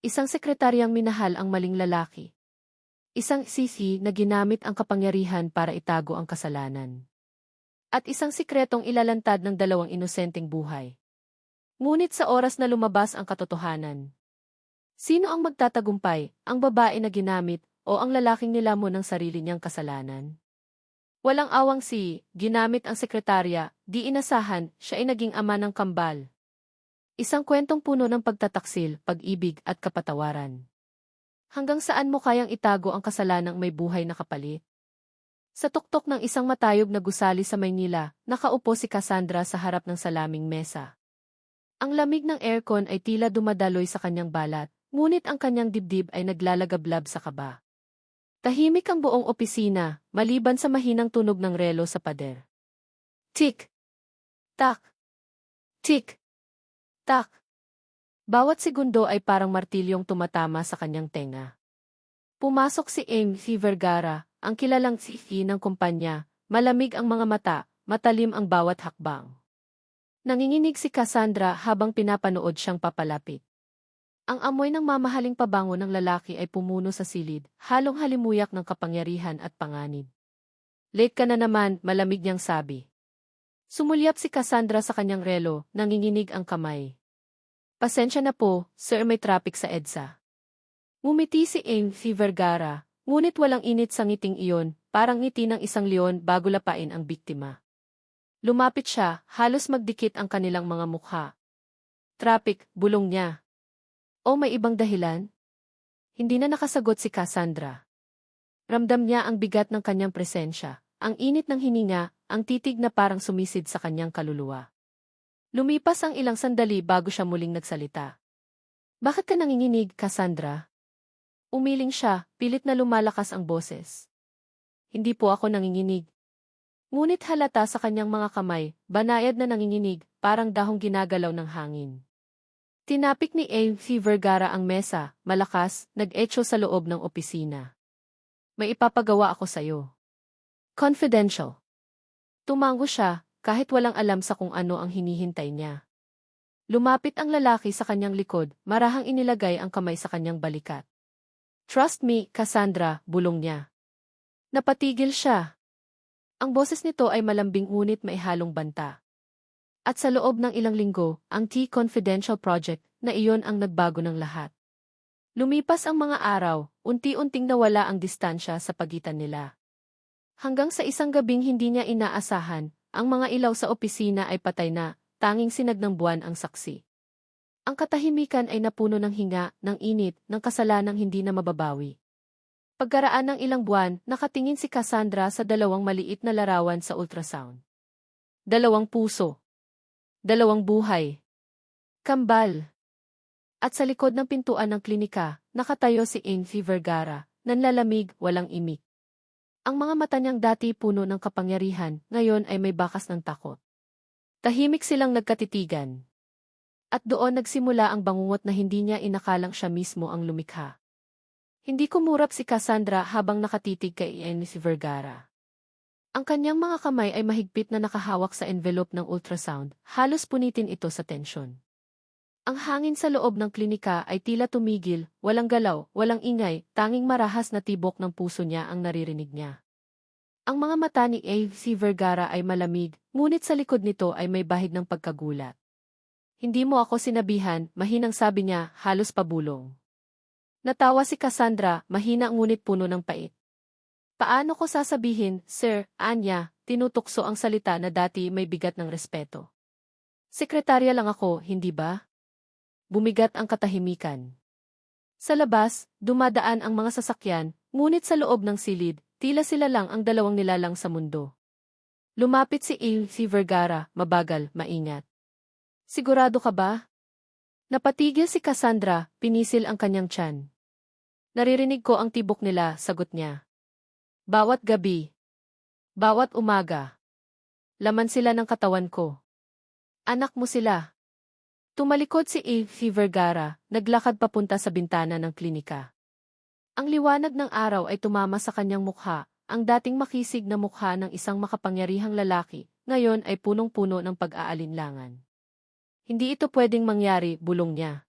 Isang sekretaryang minahal ang maling lalaki. Isang sisi na ginamit ang kapangyarihan para itago ang kasalanan. At isang sikretong ilalantad ng dalawang inosenteng buhay. Ngunit sa oras na lumabas ang katotohanan, Sino ang magtatagumpay, ang babae na ginamit o ang lalaking nilamon ng sarili niyang kasalanan? Walang awang si, ginamit ang sekretarya, di inasahan, siya ay naging ama ng kambal. Isang kwentong puno ng pagtataksil, pag-ibig at kapatawaran. Hanggang saan mo kayang itago ang kasalanang may buhay na kapalit? Sa tuktok ng isang matayog na gusali sa Maynila, nakaupo si Cassandra sa harap ng salaming mesa. Ang lamig ng aircon ay tila dumadaloy sa kanyang balat, Ngunit ang kanyang dibdib ay naglalagablab sa kaba. Tahimik ang buong opisina, maliban sa mahinang tunog ng relo sa pader. Tik! Tak! Tik! Tak! Bawat segundo ay parang martilyong tumatama sa kanyang tenga. Pumasok si Amy Vergara, ang kilalang sifi ng kumpanya, malamig ang mga mata, matalim ang bawat hakbang. Nanginginig si Cassandra habang pinapanood siyang papalapit. Ang amoy ng mamahaling pabango ng lalaki ay pumuno sa silid, halong halimuyak ng kapangyarihan at panganib. Late ka na naman, malamig niyang sabi. Sumulyap si Cassandra sa kanyang relo, nanginginig ang kamay. Pasensya na po, sir may traffic sa EDSA. Ngumiti si Aim Vergara, ngunit walang init sa ngiting iyon, parang ngiti ng isang leon bago lapain ang biktima. Lumapit siya, halos magdikit ang kanilang mga mukha. Traffic, bulong niya. O may ibang dahilan? Hindi na nakasagot si Cassandra. Ramdam niya ang bigat ng kanyang presensya, ang init ng hininga, ang titig na parang sumisid sa kanyang kaluluwa. Lumipas ang ilang sandali bago siya muling nagsalita. Bakit ka nanginginig, Cassandra? Umiling siya, pilit na lumalakas ang boses. Hindi po ako nanginginig. Ngunit halata sa kanyang mga kamay, banayad na nanginginig, parang dahong ginagalaw ng hangin. Tinapik ni A. Vergara ang mesa, malakas, nag-echo sa loob ng opisina. May ipapagawa ako sa'yo. Confidential. Tumango siya, kahit walang alam sa kung ano ang hinihintay niya. Lumapit ang lalaki sa kanyang likod, marahang inilagay ang kamay sa kanyang balikat. Trust me, Cassandra, bulong niya. Napatigil siya. Ang boses nito ay malambing ngunit may halong banta. At sa loob ng ilang linggo, ang T-Confidential Project na iyon ang nagbago ng lahat. Lumipas ang mga araw, unti-unting nawala ang distansya sa pagitan nila. Hanggang sa isang gabing hindi niya inaasahan, ang mga ilaw sa opisina ay patay na, tanging sinag ng buwan ang saksi. Ang katahimikan ay napuno ng hinga, ng init, ng kasalanang hindi na mababawi. Pagkaraan ng ilang buwan, nakatingin si Cassandra sa dalawang maliit na larawan sa ultrasound. Dalawang puso, Dalawang buhay. Kambal. At sa likod ng pintuan ng klinika, nakatayo si Ainsley Vergara, nanlalamig, walang imik. Ang mga mata niyang dati puno ng kapangyarihan, ngayon ay may bakas ng takot. Tahimik silang nagkatitigan. At doon nagsimula ang bangungot na hindi niya inakalang siya mismo ang lumikha. Hindi kumurap si Cassandra habang nakatitig kay Ainsley Vergara. Ang kanyang mga kamay ay mahigpit na nakahawak sa envelope ng ultrasound, halos punitin ito sa tensyon. Ang hangin sa loob ng klinika ay tila tumigil, walang galaw, walang ingay, tanging marahas na tibok ng puso niya ang naririnig niya. Ang mga mata ni A.C. Vergara ay malamig, ngunit sa likod nito ay may bahid ng pagkagulat. Hindi mo ako sinabihan, mahinang sabi niya, halos pabulong. Natawa si Cassandra, mahina ngunit puno ng pait. Paano ko sasabihin, Sir, Anya, tinutukso ang salita na dati may bigat ng respeto. Sekretarya lang ako, hindi ba? Bumigat ang katahimikan. Sa labas, dumadaan ang mga sasakyan, ngunit sa loob ng silid, tila sila lang ang dalawang nilalang sa mundo. Lumapit si Il si Vergara, mabagal, maingat. Sigurado ka ba? Napatigil si Cassandra, pinisil ang kanyang tiyan. Naririnig ko ang tibok nila, sagot niya. Bawat gabi. Bawat umaga. Laman sila ng katawan ko. Anak mo sila. Tumalikod si A. Vergara, naglakad papunta sa bintana ng klinika. Ang liwanag ng araw ay tumama sa kanyang mukha, ang dating makisig na mukha ng isang makapangyarihang lalaki, ngayon ay punong-puno ng pag-aalinlangan. Hindi ito pwedeng mangyari, bulong niya.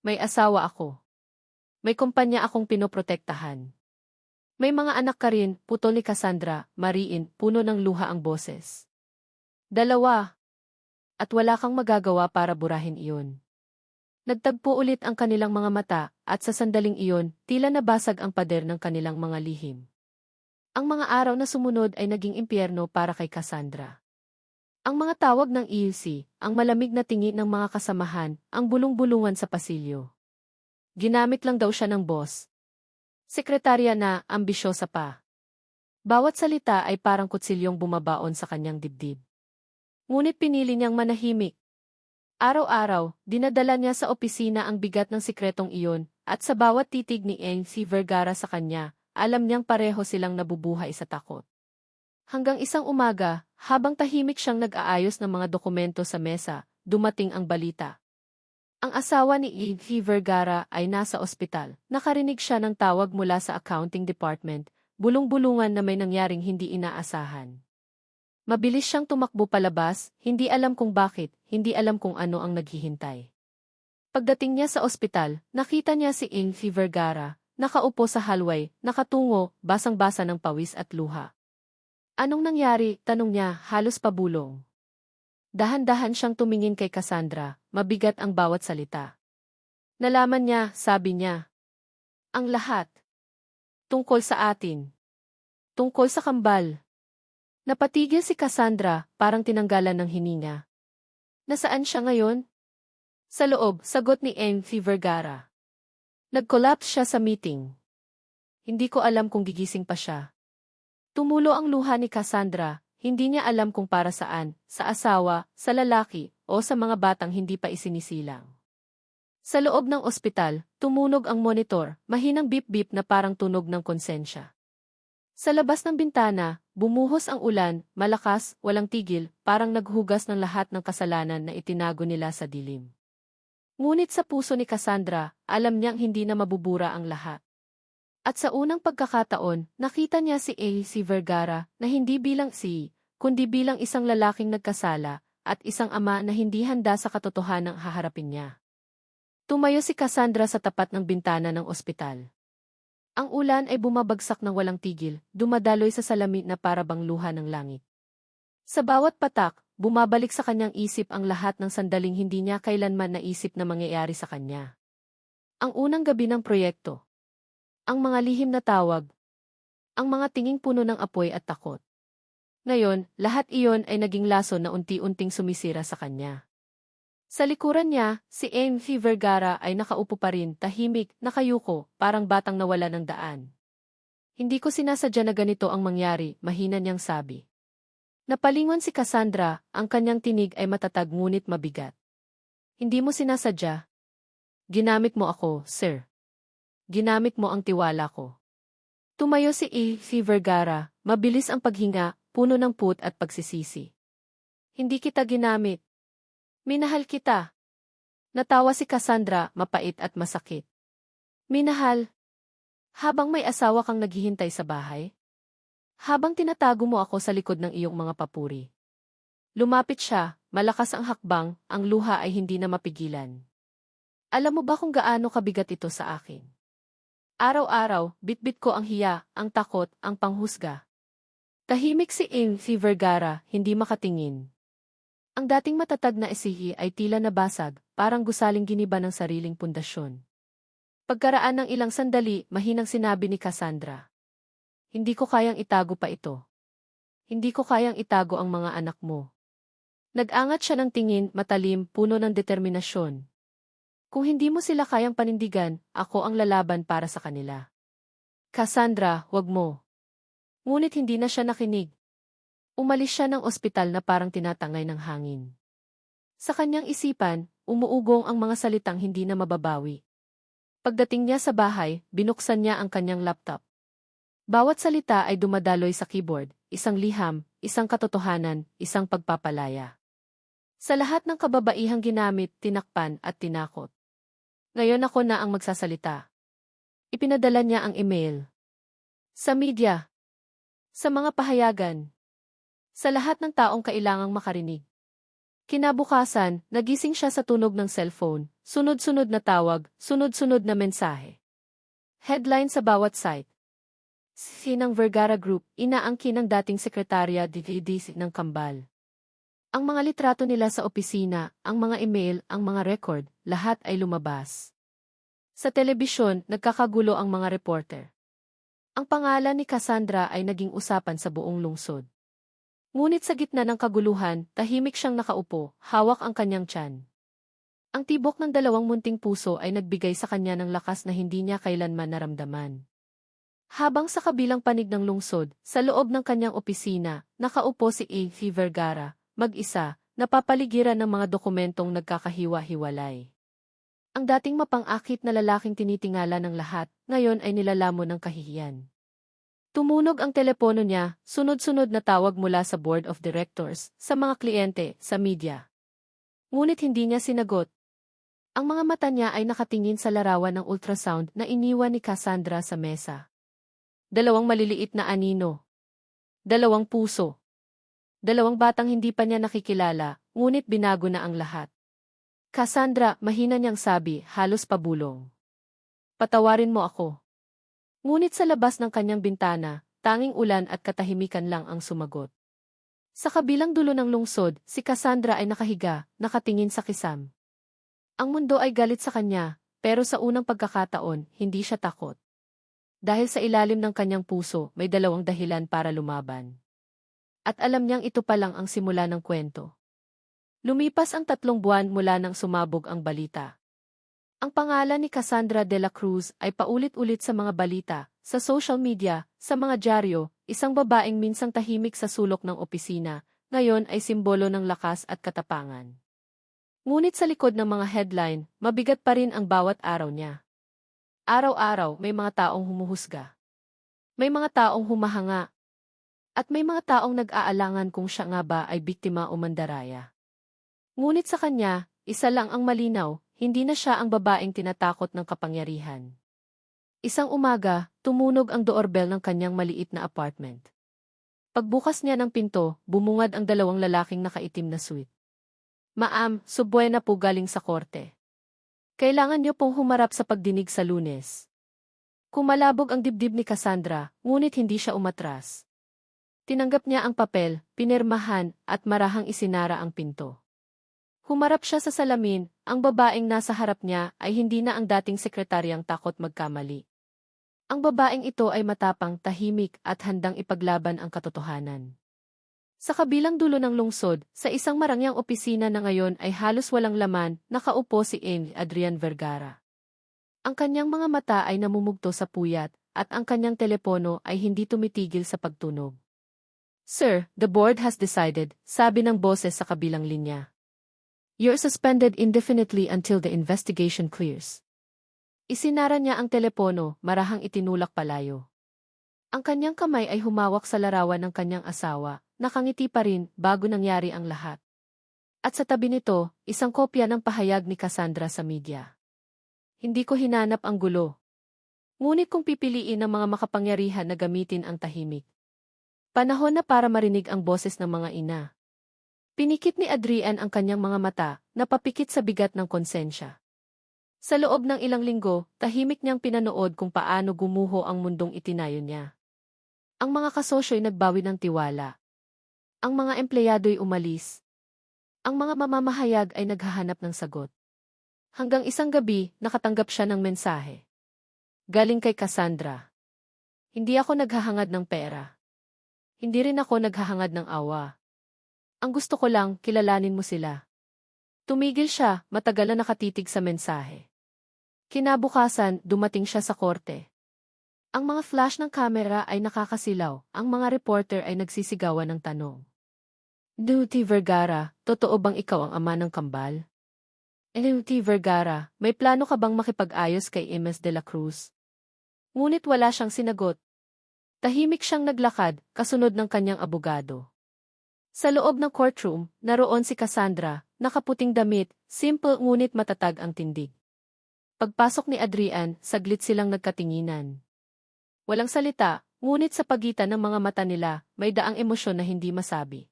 May asawa ako. May kumpanya akong pinoprotektahan. May mga anak ka rin, putol ni Cassandra, mariin, puno ng luha ang boses. Dalawa. At wala kang magagawa para burahin iyon. Nagtagpo ulit ang kanilang mga mata, at sa sandaling iyon, tila nabasag ang pader ng kanilang mga lihim. Ang mga araw na sumunod ay naging impyerno para kay Cassandra. Ang mga tawag ng EUC, ang malamig na tingi ng mga kasamahan, ang bulong-bulungan sa pasilyo. Ginamit lang daw siya ng boss. Sekretarya na, ambisyosa pa. Bawat salita ay parang kutsilyong bumabaon sa kanyang dibdib. Ngunit pinili niyang manahimik. Araw-araw, dinadala niya sa opisina ang bigat ng sikretong iyon, at sa bawat titig ni N.C. Vergara sa kanya, alam niyang pareho silang nabubuhay sa takot. Hanggang isang umaga, habang tahimik siyang nag-aayos ng mga dokumento sa mesa, dumating ang balita. Ang asawa ni E.V. Vergara ay nasa ospital. Nakarinig siya ng tawag mula sa accounting department, bulong-bulungan na may nangyaring hindi inaasahan. Mabilis siyang tumakbo palabas, hindi alam kung bakit, hindi alam kung ano ang naghihintay. Pagdating niya sa ospital, nakita niya si E.V. Vergara, nakaupo sa hallway, nakatungo, basang-basa ng pawis at luha. Anong nangyari? Tanong niya, halos pabulong. Dahan-dahan siyang tumingin kay Cassandra, mabigat ang bawat salita. Nalaman niya, sabi niya. Ang lahat. Tungkol sa atin. Tungkol sa kambal. Napatigil si Cassandra, parang tinanggalan ng hininga. Nasaan siya ngayon? Sa loob, sagot ni N.V. Vergara. Nag-collapse siya sa meeting. Hindi ko alam kung gigising pa siya. Tumulo ang luha ni Cassandra, hindi niya alam kung para saan, sa asawa, sa lalaki, o sa mga batang hindi pa isinisilang. Sa loob ng ospital, tumunog ang monitor, mahinang bip-bip na parang tunog ng konsensya. Sa labas ng bintana, bumuhos ang ulan, malakas, walang tigil, parang naghugas ng lahat ng kasalanan na itinago nila sa dilim. Ngunit sa puso ni Cassandra, alam niyang hindi na mabubura ang lahat. At sa unang pagkakataon, nakita niya si A.C. Vergara na hindi bilang si, kundi bilang isang lalaking nagkasala, at isang ama na hindi handa sa katotohanang haharapin niya. Tumayo si Cassandra sa tapat ng bintana ng ospital. Ang ulan ay bumabagsak ng walang tigil, dumadaloy sa salamin na parabang luha ng langit. Sa bawat patak, bumabalik sa kanyang isip ang lahat ng sandaling hindi niya kailanman naisip na mangyayari sa kanya. Ang unang gabi ng proyekto. Ang mga lihim na tawag. Ang mga tinging puno ng apoy at takot. Ngayon, lahat iyon ay naging laso na unti-unting sumisira sa kanya. Sa likuran niya, si M.V. Vergara ay nakaupo pa rin, tahimik, nakayuko, parang batang nawala ng daan. Hindi ko sinasadya na ganito ang mangyari, mahina niyang sabi. Napalingon si Cassandra, ang kanyang tinig ay matatag ngunit mabigat. Hindi mo sinasadya. Ginamit mo ako, sir. Ginamit mo ang tiwala ko. Tumayo si E.V. Vergara, mabilis ang paghinga, puno ng put at pagsisisi. Hindi kita ginamit. Minahal kita. Natawa si Cassandra, mapait at masakit. Minahal. Habang may asawa kang naghihintay sa bahay? Habang tinatago mo ako sa likod ng iyong mga papuri. Lumapit siya, malakas ang hakbang, ang luha ay hindi na mapigilan. Alam mo ba kung gaano kabigat ito sa akin? Araw-araw, bitbit ko ang hiya, ang takot, ang panghusga. Tahimik si M.V. Vergara, hindi makatingin. Ang dating matatag na isihi ay tila nabasag, parang gusaling giniba ng sariling pundasyon. Pagkaraan ng ilang sandali, mahinang sinabi ni Cassandra. Hindi ko kayang itago pa ito. Hindi ko kayang itago ang mga anak mo. Nag-angat siya ng tingin, matalim, puno ng determinasyon. Kung hindi mo sila kayang panindigan, ako ang lalaban para sa kanila. Cassandra, wag mo. Ngunit hindi na siya nakinig. Umalis siya ng ospital na parang tinatangay ng hangin. Sa kanyang isipan, umuugong ang mga salitang hindi na mababawi. Pagdating niya sa bahay, binuksan niya ang kanyang laptop. Bawat salita ay dumadaloy sa keyboard, isang liham, isang katotohanan, isang pagpapalaya. Sa lahat ng kababaihang ginamit, tinakpan at tinakot. Ngayon ako na ang magsasalita. Ipinadala niya ang email. Sa media, sa mga pahayagan. Sa lahat ng taong kailangang makarinig. Kinabukasan, nagising siya sa tunog ng cellphone, sunod-sunod na tawag, sunod-sunod na mensahe. Headline sa bawat site. Sinang Vergara Group, inaangkin ng dating sekretarya DDDC ng Kambal. Ang mga litrato nila sa opisina, ang mga email, ang mga record, lahat ay lumabas. Sa telebisyon, nagkakagulo ang mga reporter. Ang pangalan ni Cassandra ay naging usapan sa buong lungsod. Ngunit sa gitna ng kaguluhan, tahimik siyang nakaupo, hawak ang kanyang tiyan. Ang tibok ng dalawang munting puso ay nagbigay sa kanya ng lakas na hindi niya kailanman naramdaman. Habang sa kabilang panig ng lungsod, sa loob ng kanyang opisina, nakaupo si A.V. Vergara, mag-isa, napapaligiran ng mga dokumentong nagkakahiwa-hiwalay. Ang dating mapang-akit na lalaking tinitingala ng lahat, ngayon ay nilalamo ng kahihiyan. Tumunog ang telepono niya, sunod-sunod na tawag mula sa board of directors, sa mga kliyente, sa media. Ngunit hindi niya sinagot. Ang mga mata niya ay nakatingin sa larawan ng ultrasound na iniwan ni Cassandra sa mesa. Dalawang maliliit na anino. Dalawang puso. Dalawang batang hindi pa niya nakikilala, ngunit binago na ang lahat. Cassandra, mahina niyang sabi, halos pabulong. Patawarin mo ako. Ngunit sa labas ng kanyang bintana, tanging ulan at katahimikan lang ang sumagot. Sa kabilang dulo ng lungsod, si Cassandra ay nakahiga, nakatingin sa kisam. Ang mundo ay galit sa kanya, pero sa unang pagkakataon, hindi siya takot. Dahil sa ilalim ng kanyang puso, may dalawang dahilan para lumaban. At alam niyang ito pa lang ang simula ng kwento. Lumipas ang tatlong buwan mula nang sumabog ang balita. Ang pangalan ni Cassandra de la Cruz ay paulit-ulit sa mga balita, sa social media, sa mga dyaryo, isang babaeng minsang tahimik sa sulok ng opisina, ngayon ay simbolo ng lakas at katapangan. Ngunit sa likod ng mga headline, mabigat pa rin ang bawat araw niya. Araw-araw may mga taong humuhusga. May mga taong humahanga. At may mga taong nag-aalangan kung siya nga ba ay biktima o mandaraya. Ngunit sa kanya, isa lang ang malinaw, hindi na siya ang babaeng tinatakot ng kapangyarihan. Isang umaga, tumunog ang doorbell ng kanyang maliit na apartment. Pagbukas niya ng pinto, bumungad ang dalawang lalaking nakaitim na suit. Maam, subuena po galing sa korte. Kailangan niyo pong humarap sa pagdinig sa lunes. Kumalabog ang dibdib ni Cassandra, ngunit hindi siya umatras. Tinanggap niya ang papel, pinirmahan, at marahang isinara ang pinto. Humarap siya sa salamin, ang babaeng nasa harap niya ay hindi na ang dating sekretaryang takot magkamali. Ang babaeng ito ay matapang, tahimik at handang ipaglaban ang katotohanan. Sa kabilang dulo ng lungsod, sa isang marangyang opisina na ngayon ay halos walang laman, nakaupo si Amy Adrian Vergara. Ang kanyang mga mata ay namumugto sa puyat, at ang kanyang telepono ay hindi tumitigil sa pagtunog. Sir, the board has decided, sabi ng boses sa kabilang linya. You're suspended indefinitely until the investigation clears. Isinara niya ang telepono, marahang itinulak palayo. Ang kanyang kamay ay humawak sa larawan ng kanyang asawa, nakangiti pa rin bago nangyari ang lahat. At sa tabi nito, isang kopya ng pahayag ni Cassandra sa media. Hindi ko hinanap ang gulo. Ngunit kung pipiliin ng mga makapangyarihan na gamitin ang tahimik. Panahon na para marinig ang boses ng mga ina. Pinikit ni Adrian ang kanyang mga mata, napapikit sa bigat ng konsensya. Sa loob ng ilang linggo, tahimik niyang pinanood kung paano gumuho ang mundong itinayo niya. Ang mga kasosyo'y nagbawi ng tiwala. Ang mga empleyado'y umalis. Ang mga mamamahayag ay naghahanap ng sagot. Hanggang isang gabi, nakatanggap siya ng mensahe. Galing kay Cassandra. Hindi ako naghahangad ng pera. Hindi rin ako naghahangad ng awa. Ang gusto ko lang, kilalanin mo sila. Tumigil siya, matagal na nakatitig sa mensahe. Kinabukasan, dumating siya sa korte. Ang mga flash ng kamera ay nakakasilaw, ang mga reporter ay nagsisigawan ng tanong. Duty Vergara, totoo bang ikaw ang ama ng kambal? Duty Vergara, may plano ka bang makipag-ayos kay Imes de la Cruz? Ngunit wala siyang sinagot. Tahimik siyang naglakad, kasunod ng kanyang abogado. Sa loob ng courtroom, naroon si Cassandra, nakaputing damit, simple ngunit matatag ang tindig. Pagpasok ni Adrian, saglit silang nagkatinginan. Walang salita, ngunit sa pagitan ng mga mata nila, may daang emosyon na hindi masabi.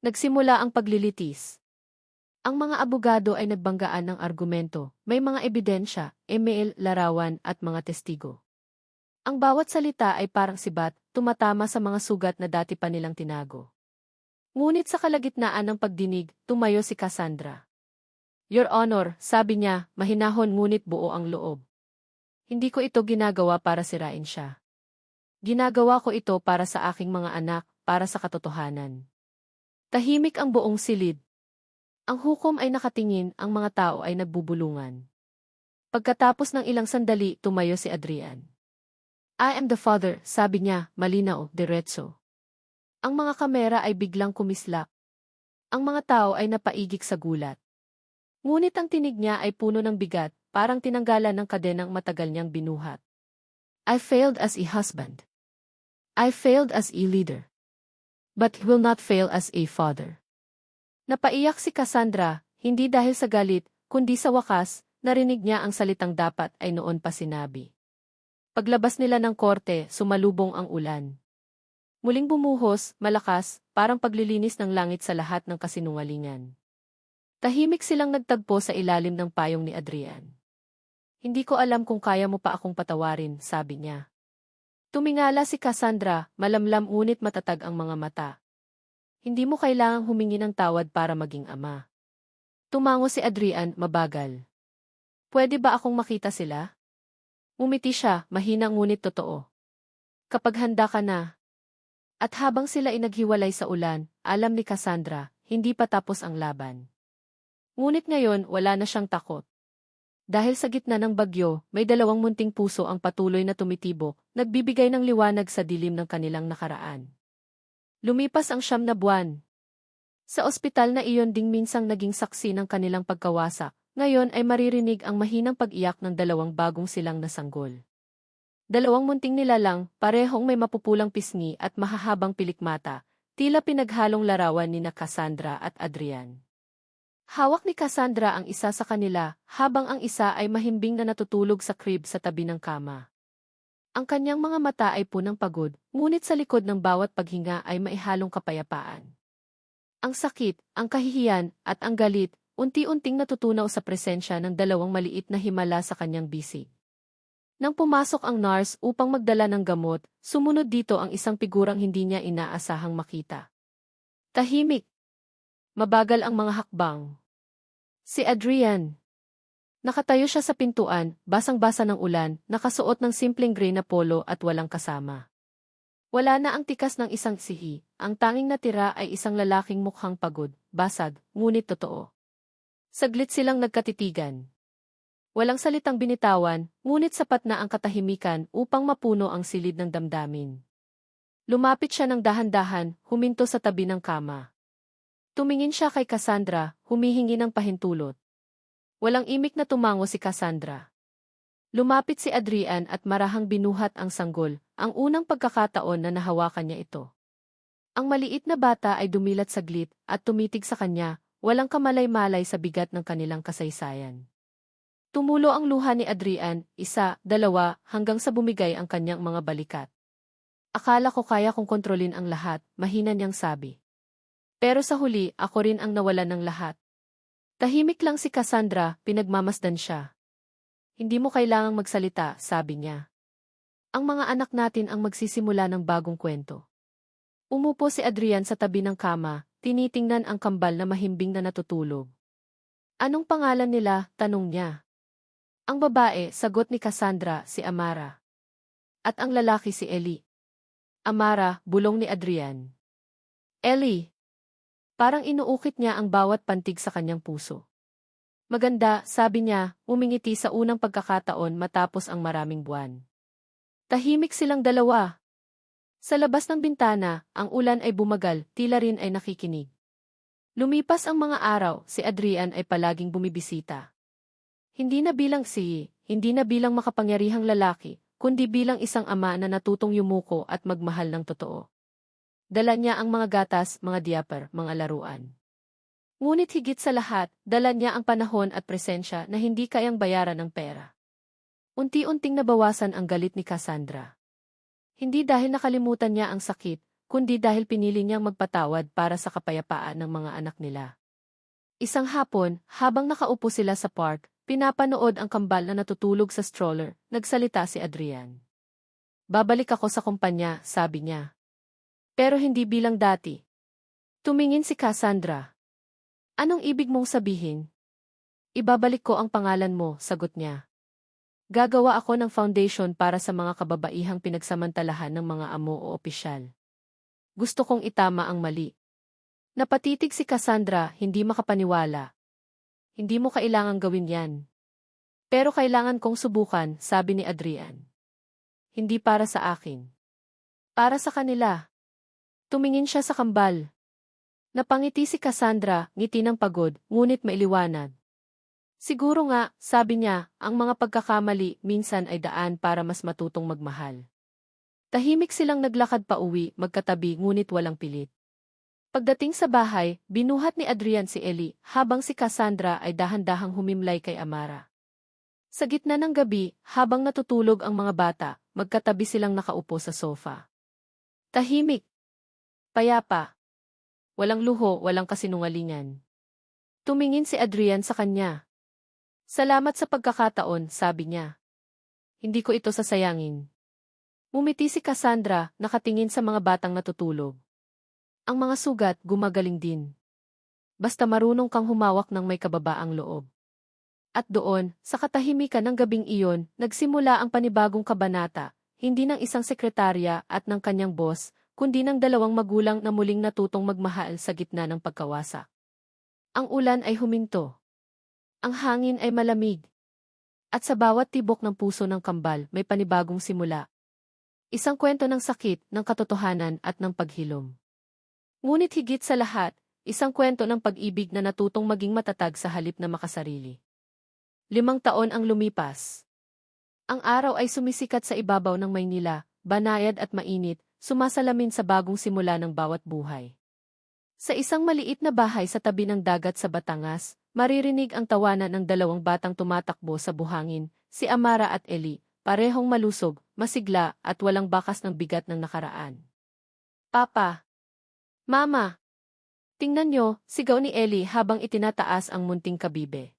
Nagsimula ang paglilitis. Ang mga abogado ay nagbanggaan ng argumento, may mga ebidensya, email, larawan at mga testigo. Ang bawat salita ay parang sibat, tumatama sa mga sugat na dati pa nilang tinago. Ngunit sa kalagitnaan ng pagdinig, tumayo si Cassandra. Your Honor, sabi niya, mahinahon ngunit buo ang loob. Hindi ko ito ginagawa para sirain siya. Ginagawa ko ito para sa aking mga anak, para sa katotohanan. Tahimik ang buong silid. Ang hukom ay nakatingin, ang mga tao ay nagbubulungan. Pagkatapos ng ilang sandali, tumayo si Adrian. I am the father, sabi niya, malinaw, diretso. Ang mga kamera ay biglang kumislap. Ang mga tao ay napaigik sa gulat. Ngunit ang tinig niya ay puno ng bigat, parang tinanggalan ng kadenang matagal niyang binuhat. I failed as a husband. I failed as a leader. But will not fail as a father. Napaiyak si Cassandra, hindi dahil sa galit, kundi sa wakas, narinig niya ang salitang dapat ay noon pa sinabi. Paglabas nila ng korte, sumalubong ang ulan. Muling bumuhos, malakas, parang paglilinis ng langit sa lahat ng kasinungalingan. Tahimik silang nagtagpo sa ilalim ng payong ni Adrian. Hindi ko alam kung kaya mo pa akong patawarin, sabi niya. Tumingala si Cassandra, malamlam ngunit matatag ang mga mata. Hindi mo kailangang humingi ng tawad para maging ama. Tumango si Adrian, mabagal. Pwede ba akong makita sila? Umiti siya, mahina ngunit totoo. Kapag handa ka na. At habang sila inaghiwalay sa ulan, alam ni Cassandra, hindi pa tapos ang laban. Ngunit ngayon, wala na siyang takot. Dahil sa gitna ng bagyo, may dalawang munting puso ang patuloy na tumitibok, nagbibigay ng liwanag sa dilim ng kanilang nakaraan. Lumipas ang siyam na buwan. Sa ospital na iyon ding minsang naging saksi ng kanilang pagkawasak, ngayon ay maririnig ang mahinang pag-iyak ng dalawang bagong silang nasanggol. Dalawang munting nilalang, parehong may mapupulang pisngi at mahahabang pilikmata, tila pinaghalong larawan ni na Cassandra at Adrian. Hawak ni Cassandra ang isa sa kanila, habang ang isa ay mahimbing na natutulog sa crib sa tabi ng kama. Ang kanyang mga mata ay punang pagod, ngunit sa likod ng bawat paghinga ay maihalong kapayapaan. Ang sakit, ang kahihiyan, at ang galit, unti-unting natutunaw sa presensya ng dalawang maliit na himala sa kanyang bisig. Nang pumasok ang nurse upang magdala ng gamot, sumunod dito ang isang figurang hindi niya inaasahang makita. Tahimik. Mabagal ang mga hakbang. Si Adrian. Nakatayo siya sa pintuan, basang-basa ng ulan, nakasuot ng simpleng gray na polo at walang kasama. Wala na ang tikas ng isang sihi, ang tanging natira ay isang lalaking mukhang pagod, basag, ngunit totoo. Saglit silang nagkatitigan. Walang salitang binitawan, ngunit sapat na ang katahimikan upang mapuno ang silid ng damdamin. Lumapit siya ng dahan-dahan, huminto sa tabi ng kama. Tumingin siya kay Cassandra, humihingi ng pahintulot. Walang imik na tumango si Cassandra. Lumapit si Adrian at marahang binuhat ang sanggol, ang unang pagkakataon na nahawakan niya ito. Ang maliit na bata ay dumilat saglit at tumitig sa kanya, Walang kamalay-malay sa bigat ng kanilang kasaysayan. Tumulo ang luha ni Adrian, isa, dalawa, hanggang sa bumigay ang kanyang mga balikat. Akala ko kaya kong kontrolin ang lahat, mahina niyang sabi. Pero sa huli, ako rin ang nawalan ng lahat. Tahimik lang si Cassandra, pinagmamasdan siya. Hindi mo kailangang magsalita, sabi niya. Ang mga anak natin ang magsisimula ng bagong kwento. Umupo si Adrian sa tabi ng kama, Tinitingnan ang kambal na mahimbing na natutulog. Anong pangalan nila? Tanong niya. Ang babae, sagot ni Cassandra, si Amara. At ang lalaki si Eli. Amara, bulong ni Adrian. Eli. Parang inuukit niya ang bawat pantig sa kanyang puso. Maganda, sabi niya, umingiti sa unang pagkakataon matapos ang maraming buwan. Tahimik silang dalawa, sa labas ng bintana, ang ulan ay bumagal, tila rin ay nakikinig. Lumipas ang mga araw, si Adrian ay palaging bumibisita. Hindi na bilang si, hindi na bilang makapangyarihang lalaki, kundi bilang isang ama na natutong yumuko at magmahal ng totoo. Dala niya ang mga gatas, mga diaper, mga laruan. Ngunit higit sa lahat, dala niya ang panahon at presensya na hindi kayang bayaran ng pera. Unti-unting nabawasan ang galit ni Cassandra. Hindi dahil nakalimutan niya ang sakit, kundi dahil pinili niyang magpatawad para sa kapayapaan ng mga anak nila. Isang hapon, habang nakaupo sila sa park, pinapanood ang kambal na natutulog sa stroller, nagsalita si Adrian. Babalik ako sa kumpanya, sabi niya. Pero hindi bilang dati. Tumingin si Cassandra. Anong ibig mong sabihin? Ibabalik ko ang pangalan mo, sagot niya. Gagawa ako ng foundation para sa mga kababaihang pinagsamantalahan ng mga amo o opisyal. Gusto kong itama ang mali. Napatitig si Cassandra, hindi makapaniwala. Hindi mo kailangang gawin yan. Pero kailangan kong subukan, sabi ni Adrian. Hindi para sa akin. Para sa kanila. Tumingin siya sa kambal. Napangiti si Cassandra, ngiti ng pagod, ngunit mailiwanag. Siguro nga, sabi niya, ang mga pagkakamali minsan ay daan para mas matutong magmahal. Tahimik silang naglakad pa uwi, magkatabi ngunit walang pilit. Pagdating sa bahay, binuhat ni Adrian si Eli, habang si Cassandra ay dahan-dahang humimlay kay Amara. Sa gitna ng gabi, habang natutulog ang mga bata, magkatabi silang nakaupo sa sofa. Tahimik. Payapa. Walang luho, walang kasinungalingan. Tumingin si Adrian sa kanya. Salamat sa pagkakataon, sabi niya. Hindi ko ito sasayangin. Mumiti si Cassandra, nakatingin sa mga batang natutulog. Ang mga sugat gumagaling din. Basta marunong kang humawak ng may kababaang loob. At doon, sa katahimikan ng gabing iyon, nagsimula ang panibagong kabanata, hindi ng isang sekretarya at ng kanyang boss, kundi ng dalawang magulang na muling natutong magmahal sa gitna ng pagkawasa. Ang ulan ay huminto. Ang hangin ay malamig. At sa bawat tibok ng puso ng kambal may panibagong simula. Isang kwento ng sakit, ng katotohanan at ng paghilom. Ngunit higit sa lahat, isang kwento ng pag-ibig na natutong maging matatag sa halip na makasarili. Limang taon ang lumipas. Ang araw ay sumisikat sa ibabaw ng Maynila, banayad at mainit, sumasalamin sa bagong simula ng bawat buhay. Sa isang maliit na bahay sa tabi ng dagat sa Batangas, maririnig ang tawanan ng dalawang batang tumatakbo sa buhangin, si Amara at Eli, parehong malusog, masigla at walang bakas ng bigat ng nakaraan. Papa! Mama! Tingnan nyo, sigaw ni Eli habang itinataas ang munting kabibe.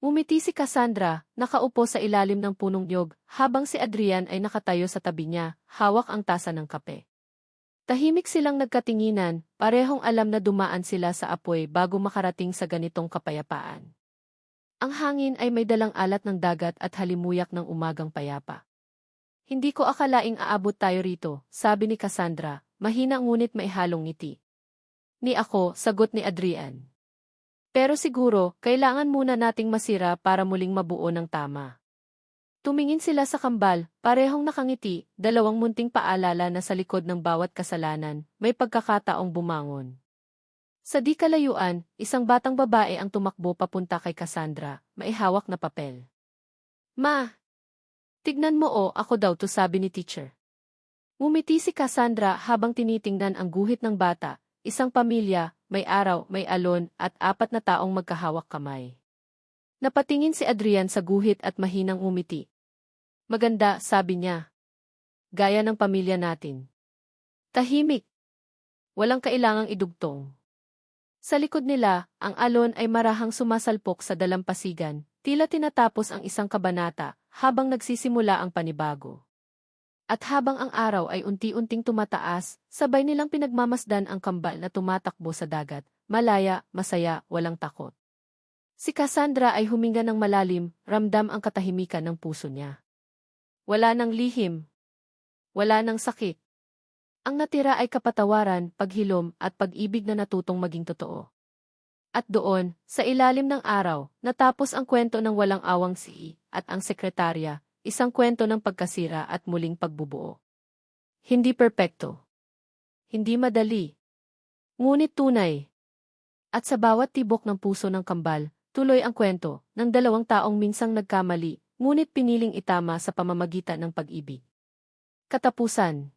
Umiti si Cassandra, nakaupo sa ilalim ng punong nyog, habang si Adrian ay nakatayo sa tabi niya, hawak ang tasa ng kape. Tahimik silang nagkatinginan, parehong alam na dumaan sila sa apoy bago makarating sa ganitong kapayapaan. Ang hangin ay may dalang alat ng dagat at halimuyak ng umagang payapa. Hindi ko akalaing aabot tayo rito, sabi ni Cassandra, mahina ngunit may halong ngiti. Ni ako, sagot ni Adrian. Pero siguro, kailangan muna nating masira para muling mabuo ng tama. Tumingin sila sa kambal, parehong nakangiti, dalawang munting paalala na sa likod ng bawat kasalanan, may pagkakataong bumangon. Sa di kalayuan, isang batang babae ang tumakbo papunta kay Cassandra, may hawak na papel. Ma! Tignan mo o, ako daw to sabi ni teacher. Umiti si Cassandra habang tinitingnan ang guhit ng bata, isang pamilya, may araw, may alon, at apat na taong magkahawak kamay. Napatingin si Adrian sa guhit at mahinang umiti. Maganda, sabi niya. Gaya ng pamilya natin. Tahimik. Walang kailangang idugtong. Sa likod nila, ang alon ay marahang sumasalpok sa dalampasigan, tila tinatapos ang isang kabanata, habang nagsisimula ang panibago. At habang ang araw ay unti-unting tumataas, sabay nilang pinagmamasdan ang kambal na tumatakbo sa dagat, malaya, masaya, walang takot. Si Cassandra ay huminga ng malalim, ramdam ang katahimikan ng puso niya. Wala nang lihim. Wala nang sakit. Ang natira ay kapatawaran, paghilom, at pag-ibig na natutong maging totoo. At doon, sa ilalim ng araw, natapos ang kwento ng walang awang si at ang sekretarya, isang kwento ng pagkasira at muling pagbubuo. Hindi perpekto. Hindi madali. Ngunit tunay. At sa bawat tibok ng puso ng kambal, tuloy ang kwento ng dalawang taong minsang nagkamali, ngunit piniling itama sa pamamagitan ng pag-ibig. Katapusan